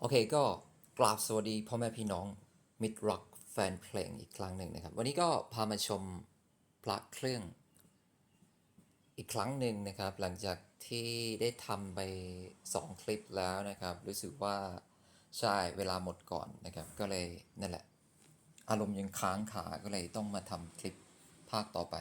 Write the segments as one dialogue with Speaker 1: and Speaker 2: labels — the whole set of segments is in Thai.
Speaker 1: โอเคก็กราบสวัสดีพ่อแม่พี่น้อง มิตรรักแฟนเพลงอีกครั้งหนึ่งนะครับ วันนี้ก็พามาชมพระเครื่อง อีกครั้งหนึ่งนะครับ หลังจากที่ได้ทำไป 2 คลิปแล้วนะครับ รู้สึกว่าใช่เวลาหมดก่อนนะครับ ก็เลยนั่นแหละ อารมณ์ยังค้างขาก็เลยต้องมาทำคลิปภาคต่อไป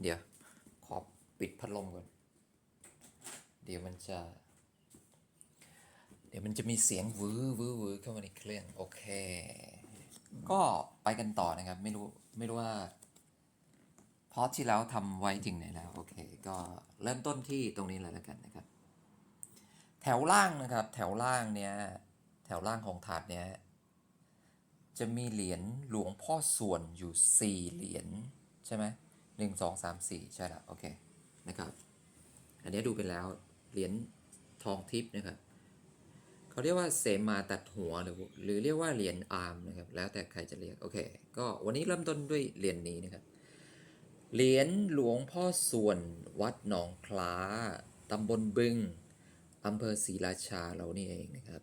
Speaker 1: เดี๋ยว ขอปิดพัดลมก่อน เดี๋ยวมันจะ เดี๋ยวมันจะมีเสียงวื้อวื้อวื้อเข้ามาในเครื่องโอเค ก็ไปกันต่อนะครับ ไม่รู้ไม่รู้ว่าพอที่แล้วทำไว้ถึงไหนแล้ว โอเค ก็เริ่มต้นที่ตรงนี้เลยแล้วกันนะครับ แถวล่างนะครับ แถวล่างเนี้ยแถวล่างของถาดเนี้ยจะมีเหรียญหลวงพ่อส่วนอยู่สี่เหรียญใช่ไหมหนึ่งสองสามสี่ใช่ละโอเคนะครับ อันนี้ดูไปแล้วเหรียญทองทิพย์นะครับ เขาเรียกว่าเสมาตัดหัวหรือหรือเรียกว่าเหรียญอาร์มนะครับ แล้วแต่ใครจะเรียก โอเค ก็วันนี้เริ่มต้นด้วยเหรียญนี้นะครับ เหรียญหลวงพ่อส่วนวัดหนองคล้าตำบลบึงอำเภอศรีราชาเรานี่เองนะครับ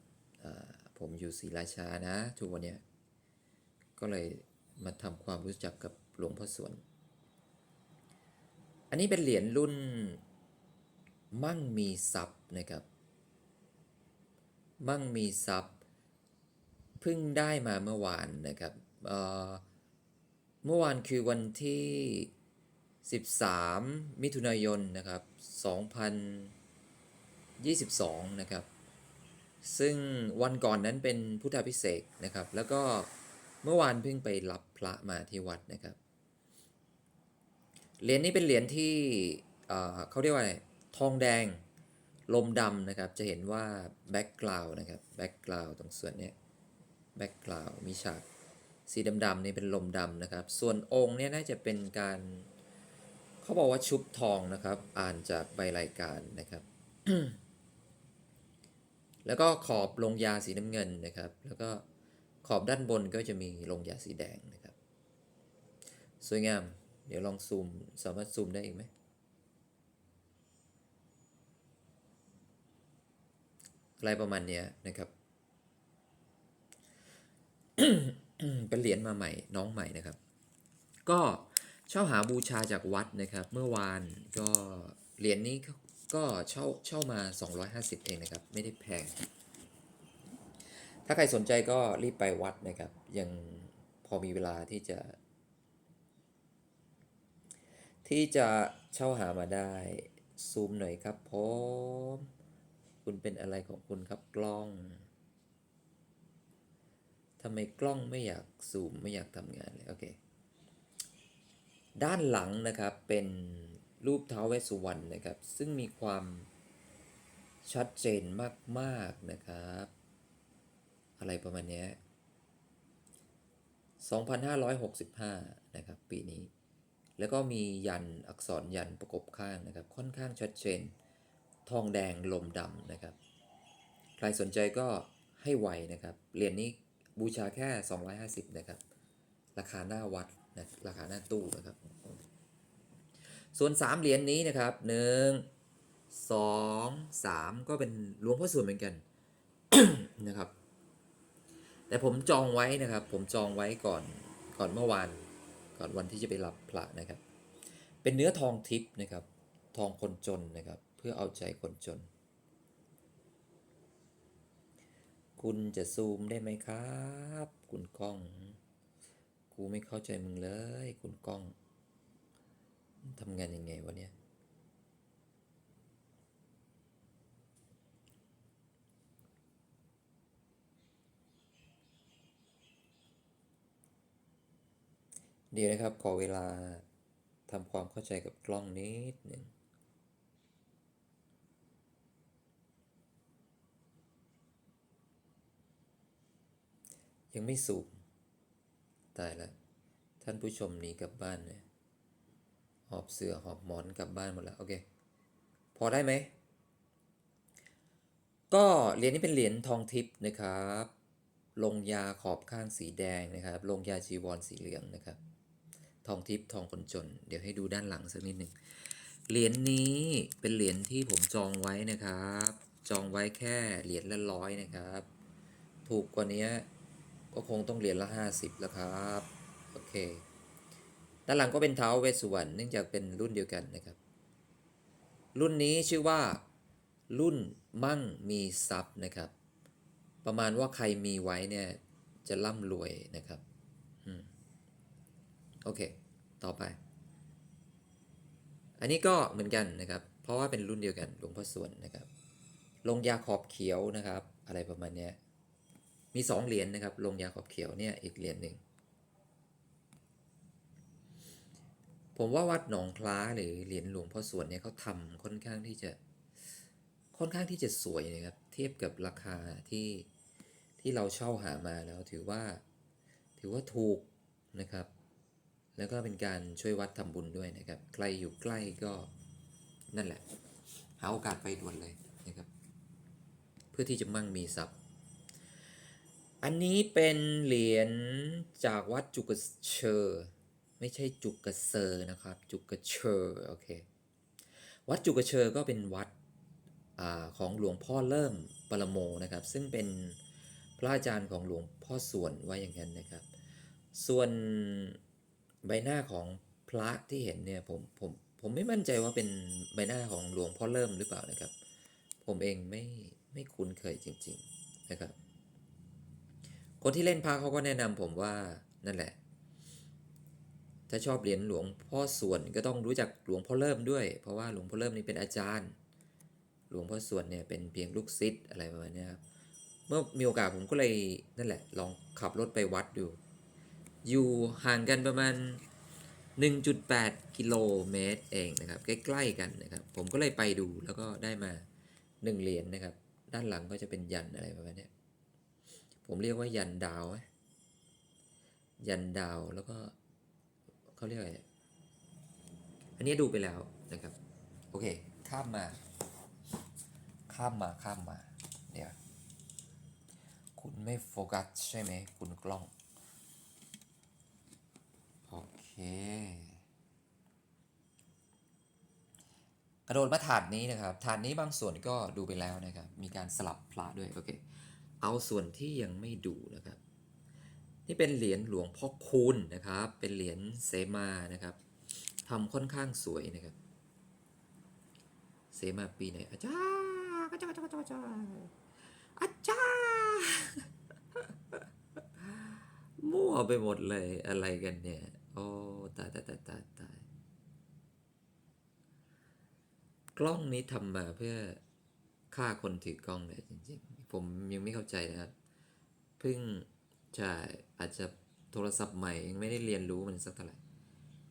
Speaker 1: ผมอยู่ศรีราชานะทุกวันเนี้ยก็เลยมาทำความรู้จักกับหลวงพ่อส่วน อันนี้เป็นเหรียญรุ่นมั่งมีทรัพย์นะครับ มั่งมีทรัพย์เพิ่งได้มาเมื่อวานนะครับเอ่อเมื่อวานคือวันที่ 13 มิถุนายนนะครับ2022 นะครับ ซึ่งวันก่อนนั้นเป็นพุทธพิเศษนะครับ แล้วก็เมื่อวานเพิ่งไปรับพระมาที่วัดนะครับ เหรียญนี้เป็นเหรียญที่เอ่อเขาเรียกว่าอะไร ทองแดง ลมดำนะครับ จะเห็นว่าแบ็กกราวน์นะครับแบ็กกราวตรงส่วนนี้แบ็กกราวมีฉากสีดำๆนี่เป็นลมดำนะครับ ส่วนองค์เนี่ยน่าจะเป็นการเขาบอกว่าชุบทองนะครับ อ่านจากใบรายการนะครับ แล้วก็ขอบลงยาสีน้ำเงินนะครับ แล้วก็ขอบด้านบนก็จะมีลงยาสีแดงนะครับ สวยงาม เดี๋ยวลองซูม สามารถซูมได้อีกไหม อะไรประมาณเนี้ยนะครับ เป็นเหรียญมาใหม่ น้องใหม่นะครับ ก็เช่าหาบูชาจากวัดนะครับ เมื่อวานก็เหรียญนี้ก็ก็เช่าเช่ามา 250 เองนะครับ ไม่ได้แพง ถ้าใครสนใจก็รีบไปวัดนะครับ ยังพอมีเวลาที่จะ ที่จะเช่าหามาได้ ซูมหน่อยครับผม คุณเป็นอะไรของคุณครับกล้องทำไมกล้องไม่อยากซูมไม่อยากทำงานเลยโอเคด้านหลังนะครับเป็นรูปเท้าเวสุวรรณนะครับ ซึ่งมีความชัดเจนมากๆนะครับ อะไรประมาณนี้ย2,565 นะครับ ปีนี้ แล้วก็มียันอักษรยันประกบข้างนะครับ ค่อนข้างชัดเจน ทองแดงลมดำนะครับ ใครสนใจก็ให้ไวนะครับ เหรียญนี้บูชาแค่ 250 นะครับ ราคาหน้าวัดนะราคาหน้าตู้นะครับ ส่วน 3 เหรียญนี้นะครับ 1 2 3 ก็เป็นหลวงพ่อส่วนเหมือนกันนะครับ แต่ผมจองไว้นะครับ ผมจองไว้ก่อนก่อนเมื่อวาน ก่อนวันที่จะไปรับพระนะครับ เป็นเนื้อทองทิพย์นะครับ ทองคนจนนะครับ เพื่อเอาใจคนจน คุณจะซูมได้ไหมครับ คุณกล้อง กูไม่เข้าใจมึงเลย คุณกล้องทำงานยังไงวะเนี่ยเดี๋ยวนะครับ ขอเวลาทำความเข้าใจกับกล้องนิดหนึ่ง ยังไม่สูบตายแล้วท่านผู้ชมหนีกลับบ้านเนี่ยหอบเสือหอบหมอนกลับบ้านหมดแล้วโอเค พอได้ไหม ก็เหรียญนี้เป็นเหรียญทองทิพย์นะครับลงยาขอบข้างสีแดงนะครับลงยาจีวรสีเหลืองนะครับ ทองทิพย์ทองคนจน เดี๋ยวให้ดูด้านหลังสักนิดหนึ่งเหรียญนี้เป็นเหรียญที่ผมจองไว้นะครับ จองไว้แค่เหรียญละร้อยนะครับ ถูกกว่านี้ ก็คงต้องเหรียญละห้าสิบแล้วครับ โอเค ด้านหลังก็เป็นเท้าเวสสุวรรณเนื่องจากเป็นรุ่นเดียวกันนะครับ รุ่นนี้ชื่อว่า รุ่นมั่งมีทรัพย์นะครับ ประมาณว่าใครมีไว้เนี่ยจะร่ำรวยนะครับอืมโอเค ต่อไป อันนี้ก็เหมือนกันนะครับ เพราะว่าเป็นรุ่นเดียวกันหลวงพ่อส่วนนะครับ ลงยาขอบเขียวนะครับ อะไรประมาณเนี้ย มีสองเหรียญนะครับ ลงยาขอบเขียวเนี่ยอีกเหรียญหนึ่ง ผมว่าวัดหนองคล้าหรือเหรียญหลวงพ่อสวนเนี่ยเขาทำค่อนข้างที่จะค่อนข้างที่จะสวยนะครับ เทียบกับราคาที่ที่เราเช่าหามาแล้วถือว่าถือว่าถูกนะครับ แล้วก็เป็นการช่วยวัดทำบุญด้วยนะครับ ใครอยู่ใกล้ก็นั่นแหละ หาโอกาสไปด่วนเลยนะครับ เพื่อที่จะมั่งมีทรัพย์ อันนี้เป็นเหรียญจากวัดจุกเชอร์ ไม่ใช่จุกระเซอร์นะครับ จุกระเชอร์ โอเค วัดจุกระเชอร์ก็เป็นวัดอของหลวงพ่อเริ่มปรโมนะครับ ซึ่งเป็นพระอาจารย์ของหลวงพ่อส่วนว่าอย่างนั้นนะครับ ส่วนใบหน้าของพระที่เห็นเนี่ยผมผมผมไม่มั่นใจว่าเป็นใบหน้าของหลวงพ่อเริ่มหรือเปล่านะครับ ผมเองไม่ไม่คุ้นเคยจริง ๆนะครับ คนที่เล่นพระเขาก็แนะนำผมว่านั่นแหละ ถ้าชอบเหรียญหลวงพ่อส่วนก็ต้องรู้จักหลวงพ่อเริ่มด้วย เพราะว่าหลวงพ่อเริ่มนี่เป็นอาจารย์ หลวงพ่อส่วนเนี่ยเป็นเพียงลูกศิษย์อะไรประมาณนี้ครับเมื่อมีโอกาสผมก็เลยนั่นแหละ ลองขับรถไปวัดดู อยู่ห่างกันประมาณ 1.8 กิโลเมตรเองนะครับ ใกล้ๆกันนะครับ ผมก็เลยไปดูแล้วก็ได้มา 1 เหรียญนะครับ ด้านหลังก็จะเป็นยันอะไรประมาณนี้ ผมเรียกว่ายันดาวไหมยันดาวแล้วก็เขาเรียกอะไรอันนี้ดูไปแล้วนะครับ โอเค ข้ามมา ข้ามมาข้ามมา เดี๋ยว คุณไม่โฟกัสใช่ไหม คุณกล้อง โอเค กระโดดมาถาดนี้นะครับ ถาดนี้บางส่วนก็ดูไปแล้วนะครับ มีการสลับพระด้วย โอเค เอาส่วนที่ยังไม่ดูนะครับ นี่เป็นเหรียญหลวงพ่อคูณนะครับ เป็นเหรียญเสมานะครับทำค่อนข้างสวยนะครับ เสมาปีไหนอาจารย์อาจารย์อาจารย์อาจารย์อาจารย์มั่วไปหมดเลยอะไรกันเนี่ยโอ้ตายตายตายตายตายกล้องนี้ทำมาเพื่อฆ่าคนถือกล้องเลยจริงๆ ผมยังไม่เข้าใจนะครับเพิ่งใช่อาจจะโทรศัพท์ใหม่ยังไม่ได้เรียนรู้มันสักเท่าไหร่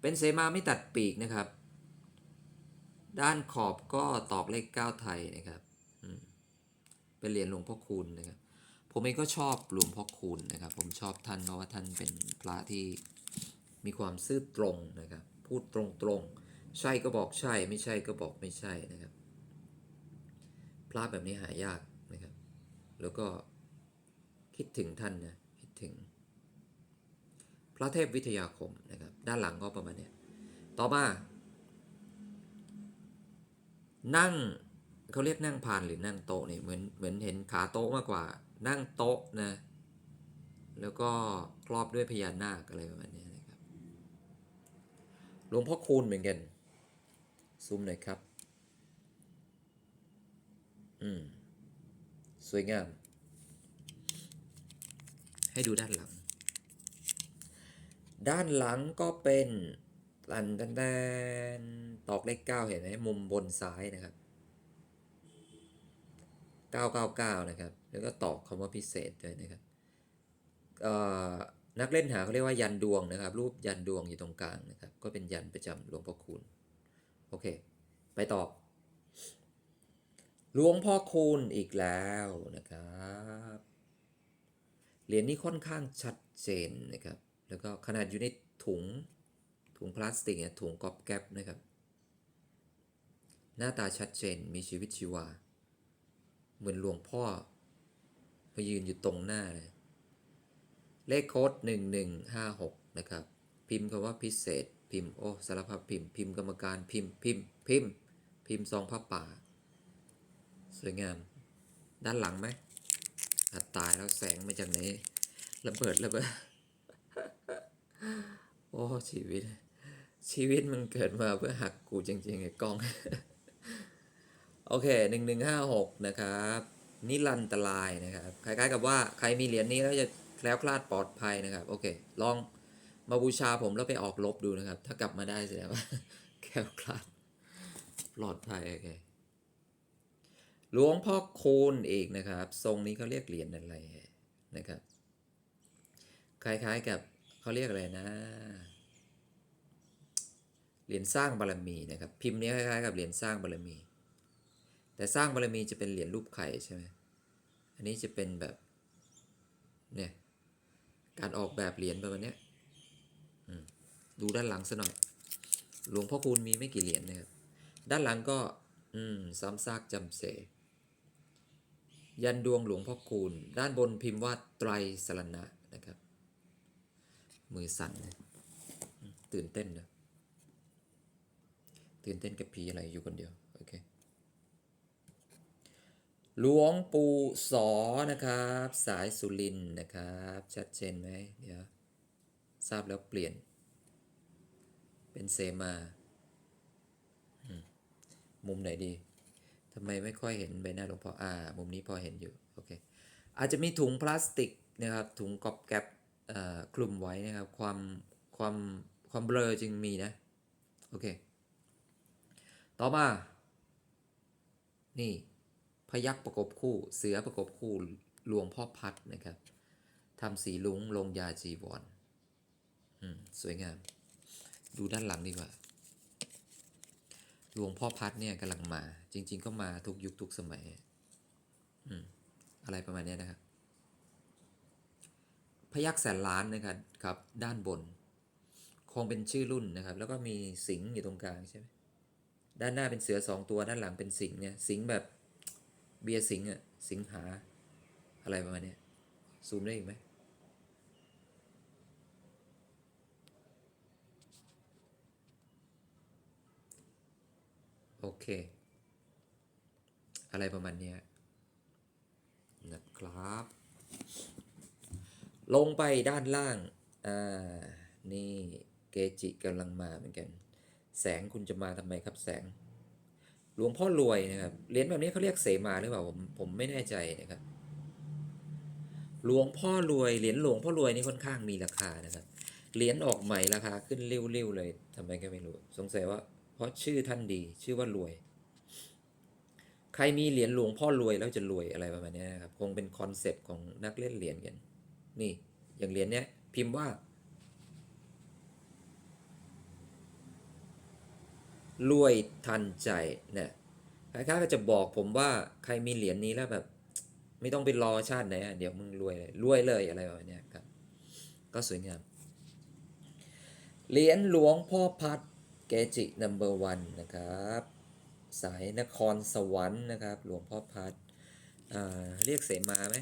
Speaker 1: เป็นเสมาไม่ตัดปีกนะครับ ด้านขอบก็ตอกเลขเก้าไทยนะครับเป็นเหรียญหลวงพ่อคูณนะครับ ผมเองก็ชอบหลวงพ่อคูณนะครับ ผมชอบท่านเพราะว่าท่านเป็นพระที่มีความซื่อตรงนะครับ พูดตรงๆ ใช่ก็บอกใช่ ไม่ใช่ก็บอกไม่ใช่นะครับ พระแบบนี้หายาก แล้วก็คิดถึงท่านนะคิดถึง พระเทพวิทยาคมนะครับ ด้านหลังก็ประมาณนี้ต่อมา นั่งเขาเรียกนั่งพานหรือนั่งโต๊ะเนี่ยเหมือนเหมือนเห็นขาโต๊ะมากกว่า นั่งโต๊ะนะ แล้วก็ครอบด้วยพญานาคอะไรประมาณนี้นะครับหลวงพ่อคูณเหมือนกัน ซูมหน่อยครับ อืม สวยงาม ให้ดูด้านหลัง ด้านหลังก็เป็นตันตันแดนตอกเลขเก้าเห็นไหมมุมบนซ้ายนะครับ 999 นะครับ แล้วก็ตอกคำว่าพิเศษด้วยนะครับนักเล่นหาเขาเรียกว่ายันดวงนะครับ รูปยันดวงอยู่ตรงกลางนะครับ ก็เป็นยันประจำหลวงพ่อคูณ โอเค ไปต่อ หลวงพ่อคูณอีกแล้วนะครับ เหรียญนี้ค่อนข้างชัดเจนนะครับ แล้วก็ขนาดอยู่ในถุงถุงพลาสติกเนี่ยถุงกอบแก๊บนะครับ หน้าตาชัดเจนมีชีวิตชีวา เหมือนหลวงพ่อมายืนอยู่ตรงหน้าเลยเลขโค้ดหนึ่งหนึ่งห้าหกนะครับ พิมพ์คำว่าพิเศษ พิมพ์โอ้สารพัดพิมพ์ พิมพ์กรรมการพิมพ์พิมพ์ พิมพ์ พิมพ์ซองผ้าป่า สวยงาม ด้านหลังไหมตายแล้วแสงมาจากไหนระเบิดระเบิดโอ้ชีวิต ชีวิตมันเกิดมาเพื่อหักกูจริงๆไอ้กล้อง โอเคหนึ่งหนึ่งห้าหกนะครับ นิรันตรายนะครับคล้ายๆกับว่าใครมีเหรียญนี้แล้วจะแคล้วคลาดปลอดภัยนะครับ โอเค ลองมาบูชาผมแล้วไปออกลบดูนะครับ ถ้ากลับมาได้แสดงว่าแคล้วคลาดปลอดภัยโอเค หลวงพ่อคูณอีกนะครับ ทรงนี้เขาเรียกเหรียญอะไรนะครับ คล้ายๆกับเขาเรียกอะไรนะ เหรียญสร้างบารมีนะครับ พิมพ์นี้คล้ายๆกับเหรียญสร้างบารมี แต่สร้างบารมีจะเป็นเหรียญรูปไข่ใช่ไหมอันนี้จะเป็นแบบเนี่ยการออกแบบเหรียญประมาณนี้ดูด้านหลังซะหน่อย หลวงพ่อคูณมีไม่กี่เหรียญนะครับ ด้านหลังก็ อืม ซ้ำซากจำเส ยันดวงหลวงพ่อคูณ ด้านบนพิมพ์ว่าไตรสรณะนะครับ มือสั่นตื่นเต้นนะตื่นเต้นกับผีอะไรอยู่คนเดียว โอเค หลวงปู่สอนะครับ สายสุรินนะครับ ชัดเจนไหมเดี๋ยว ทราบแล้วเปลี่ยน เป็นเซมา มุมไหนดีำไมไม่ค่อยเห็นใบหน้าหลวงพ่ออ่ามุมนี้พอเห็นอยู่โอเคอาจจะมีถุงพลาสติกนะครับถุงกอบแกบคลุมไว้นะครับความความความเบลอจึงมีนะโอเคต่อมา นี่พยักประกบคู่เสือประกบคู่หลวงพ่อพัดนะครับทำสีลุงลงยาจีวรอืมสวยงาม ดูด้านหลังดีกว่า หลวงพ่อพัดเนี่ยกำลังมา จริง ๆ ก็มาทุกยุคทุกสมัย อืม อะไรประมาณนี้นะครับ พยักแสนล้านนะครับครับ ด้านบน คงเป็นชื่อรุ่นนะครับ แล้วก็มีสิงห์อยู่ตรงกลางใช่ไหมด้านหน้าเป็นเสือสองตัวด้านหลังเป็นสิงห์เนี่ย สิงห์แบบเบียร์สิงห์อะสิงหา อะไรประมาณนี้ซูมได้อีกไหม เค อะไรประมาณนี้นะครับ ลงไปด้านล่าง อ่า นี่เกจิกำลังมาเหมือนกัน แสงคุณจะมาทำไมครับแสง หลวงพ่อรวยนะครับเหรียญแบบนี้เขาเรียกเสมาหรือเปล่าผมผมไม่แน่ใจนะครับ หลวงพ่อรวยเหรียญหลวงพ่อรวยนี่ค่อนข้างมีราคานะครับเหรียญออกใหม่ราคาขึ้นเร็วๆเลยทำไมก็ไม่รู้ สงสัยว่า เพราะชื่อท่านดี ชื่อว่ารวย ใครมีเหรียญหลวงพ่อรวยแล้วจะรวยอะไรประมาณนี้นะครับ คงเป็นคอนเซปต์ของนักเล่นเหรียญกัน นี่ อย่างเหรียญเนี้ยพิมพ์ว่า รวยทันใจเนี่ยคล้ายๆก็จะบอกผมว่าใครมีเหรียญนี้แล้วแบบ ไม่ต้องไปรอชาติไหนเดี๋ยวมึงรวยเลยรวยเลยอะไรแบบเนี้ครับ ก็สวยงาม เหรียญหลวงพ่อพัด เกจินัมเบอร์วันนะครับ สายนครสวรรค์นะครับ หลวงพ่อพัดเรียกเสมาไหม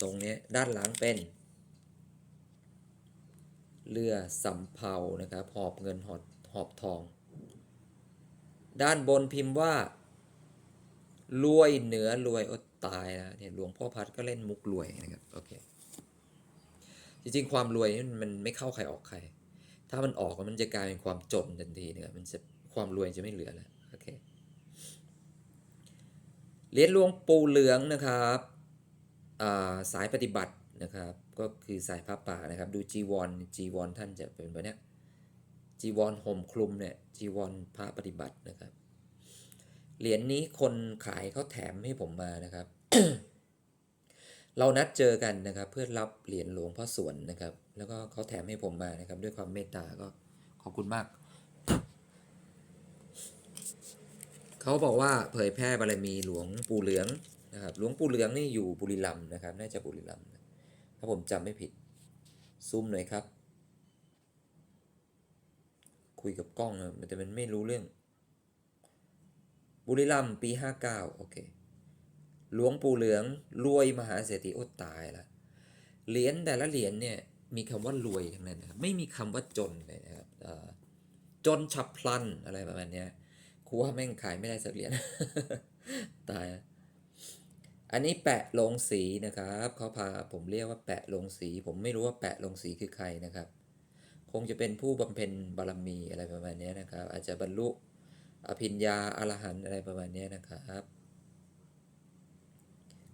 Speaker 1: ทรงนี้ด้านหลังเป็น เรือสำเภานะครับ หอบเงินหอบหอบทอง ด้านบนพิมพ์ว่ารวยเหนือรวยอดตายนะเนี่ยหลวงพ่อพัดก็เล่นมุกรวยนะครับโอเคจริงๆความรวยนี่มันไม่เข้าใครออกใคร ถ้ามันออกมันจะกลายเป็นความจนทันทีเนะครับมันจะความรวยจะไม่เหลือแล้วโอเคเหรียญหลวงปู่เหลืองนะครับาสายปฏิบัตินะครับก็คือสายพระป่านะครับ ดูจีวรจีวรท่านจะเป็นแบบนี้จีวรห่มคลุมเนี่ยจีวรพระปฏิบัตินะครับเหรียญนี้คนขายเขาแถมให้ผมมานะครับ เรานัดเจอกันนะครับ เพื่อรับเหรียญหลวงพ่อสวนนะครับ แล้วก็เขาแถมให้ผมมานะครับ ด้วยความเมตตาก็ขอบคุณมาก เขาบอกว่าเผยแพร่บารมีหลวงปู่เหลืองนะครับ หลวงปู่เหลืองนี่อยู่บุรีรัมย์นะครับ น่าจะบุรีรัมย์ถ้าผมจำไม่ผิด ซูมหน่อยครับ คุยกับกล้องอะแต่มันไม่รู้เรื่อง บุรีรัมย์ปีห้าเก้าโอเค หลวงปู่เหลืองรวยมหาเศรษฐีโอดตายละ เหรียญแต่ละเหรียญเนี่ย มีคำว่ารวยทั้งนั้นนะครับไม่มีคำว่าจนเลยนะครับจนฉับพลันอะไรประมาณนี้ครูว่าแม่งขายไม่ได้สักเหรียญตายอันนี้แปะลงสีนะครับเขาพาผมเรียกว่าแปะลงสี ผมไม่รู้ว่าแปะลงสีคือใครนะครับ คงจะเป็นผู้บำเพ็ญบารมีอะไรประมาณนี้นะครับ อาจจะบรรลุอภิญญาอรหันต์อะไรประมาณนี้นะครับ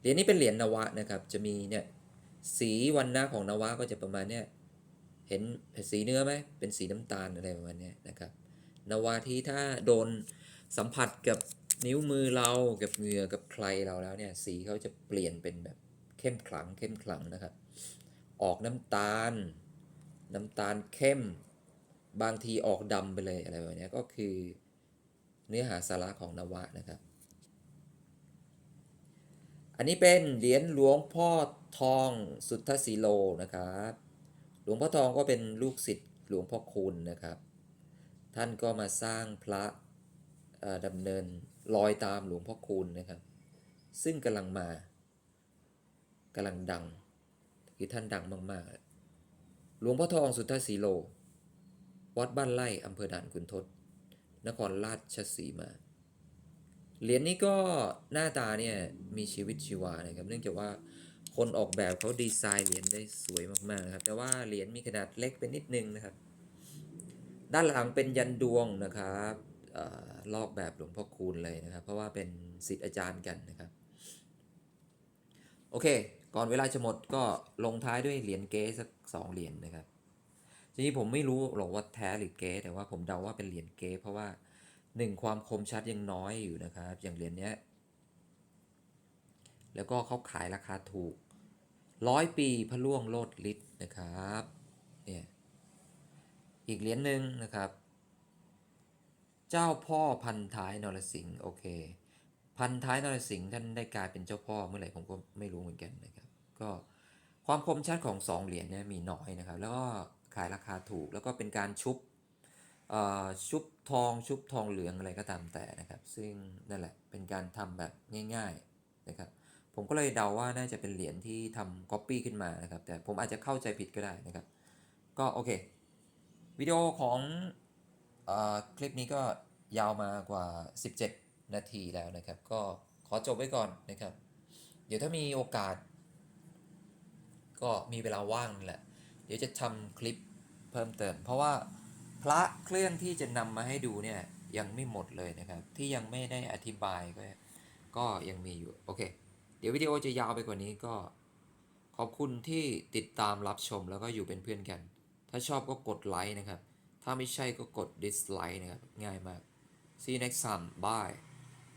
Speaker 1: เหรียญนี้เป็นเหรียญนวะนะครับ จะมีเนี่ย สีวันนะของนวะก็จะประมาณเนี้ยเห็นสีเนื้อไหมเป็นสีน้ำตาลอะไรประมาณนี้นะครับ นวาที่ถ้าโดนสัมผัสกับนิ้วมือเรากับเหงื่อกับใครเราแล้วเนี่ยสีเขาจะเปลี่ยนเป็นแบบเข้มขลังเข้มขลังนะครับ ออกน้ำตาล น้ำตาลเข้ม บางทีออกดำไปเลยอะไรแบบนี้ก็คือเนื้อหาสาระของนวะนะครับ อันนี้เป็นเหรียญหลวงพ่อ ทองสุทธสีโลนะครับ หลวงพ่อทองก็เป็นลูกศิษย์หลวงพ่อคูณนะครับ ท่านก็มาสร้างพระดำเนินรอยตามหลวงพ่อคูณนะครับ ซึ่งกำลังมากำลังดังคือท่านดังมากๆ หลวงพ่อทองสุทธสีโล วัดบ้านไร่อำเภอด่านขุนทดนครราชสีมา เหรียญนี้ก็หน้าตาเนี่ยมีชีวิตชีวานะครับ เนื่องจากว่า คนออกแบบเขาดีไซน์เหรียญได้สวยมากๆนะครับ แต่ว่าเหรียญมีขนาดเล็กเป็นนิดนึงนะครับ ด้านหลังเป็นยันดวงนะครับออลอกแบบหลวงพ่อคูณเลยนะครับ เพราะว่าเป็นศิษย์อาจารย์กันนะครับ โอเค ก่อนเวลาจะหมดก็ลงท้ายด้วยเหรียญเก๊สักสองเหรียญนะครับทีนี้ผมไม่รู้หรอกว่าแท้หรือเก๊แต่ว่าผมเดาว่าเป็นเหรียญเก๊เพราะว่าหนึ่งความคมชัดยังน้อยอยู่นะครับ อย่างเหรียญเนี้ยแล้วก็เขาขายราคาถูก ร้อยปีพระล่วงโลดฤทธิ์นะครับเนี่ยอีกเหรียญหนึ่งนะครับ เจ้าพ่อพันท้ายนรสิงห์โอเค พันท้ายนรสิงห์ท่านได้กลายเป็นเจ้าพ่อเมื่อไหร่ผมก็ไม่รู้เหมือนกันนะครับก็ความคมชัดของสองเหรียญเนี่ยมีน้อยนะครับ แล้วก็ขายราคาถูกแล้วก็เป็นการชุบอ่อชุบทองชุบทองเหลืองอะไรก็ตามแต่นะครับ ซึ่งนั่นแหละเป็นการทำแบบง่าย ๆนะครับ ผมก็เลยเดาว่าน่าจะเป็นเหรียญที่ทำก๊อปปี้ขึ้นมานะครับ แต่ผมอาจจะเข้าใจผิดก็ได้นะครับ ก็โอเค วิดีโอของอคลิปนี้ก็ยาวมากว่า 17 นาทีแล้วนะครับ ก็ขอจบไว้ก่อนนะครับ เดี๋ยวถ้ามีโอกาส ก็มีเวลาว่างแหละ เดี๋ยวจะทำคลิปเพิ่มเติม เพราะว่าพระเครื่องที่จะนำมาให้ดูเนี่ยยังไม่หมดเลยนะครับ ที่ยังไม่ได้อธิบายก็ก็ยังมีอยู่ โอเค เดี๋ยววิดีโอจะยาวไปกว่านี้ก็ ขอบคุณที่ติดตามรับชมแล้วก็อยู่เป็นเพื่อนกัน ถ้าชอบก็กดไลค์นะครับ ถ้าไม่ใช่ก็กด dislike นะครับ ง่ายมาก see you next time bye